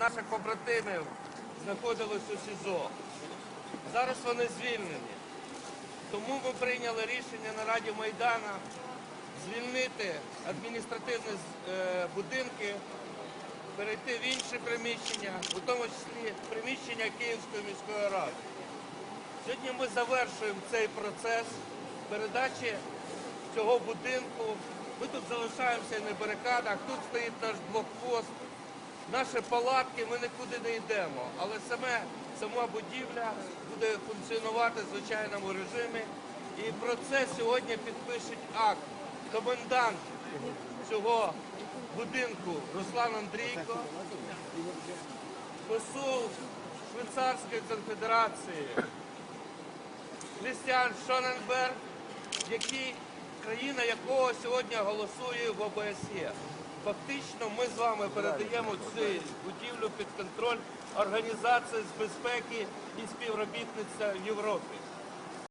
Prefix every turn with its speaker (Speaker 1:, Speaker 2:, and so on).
Speaker 1: наших побратимів знаходились у СІЗО. Зараз вони звільнені. Тому ми прийняли рішення на Раді Майдана звільнити адміністративні е, будинки, перейти в інші приміщення, у тому числі приміщення Київської міської ради. Сьогодні ми завершуємо цей процес передачі цього будинку. Ми тут залишаємося на барикадах, тут стоїть наш блокпост, наші палатки, ми нікуди не йдемо. Але саме, сама будівля буде функціонувати в звичайному режимі. І про це сьогодні підпишуть акт комендант цього будинку Руслан Андрійко, посол Швейцарської конфедерації Крістіан Шоненберг, який, країна якого сьогодні голосує в ОБСЄ. Фактично ми з вами передаємо цю будівлю під контроль Організації з безпеки і співробітництва в Європі.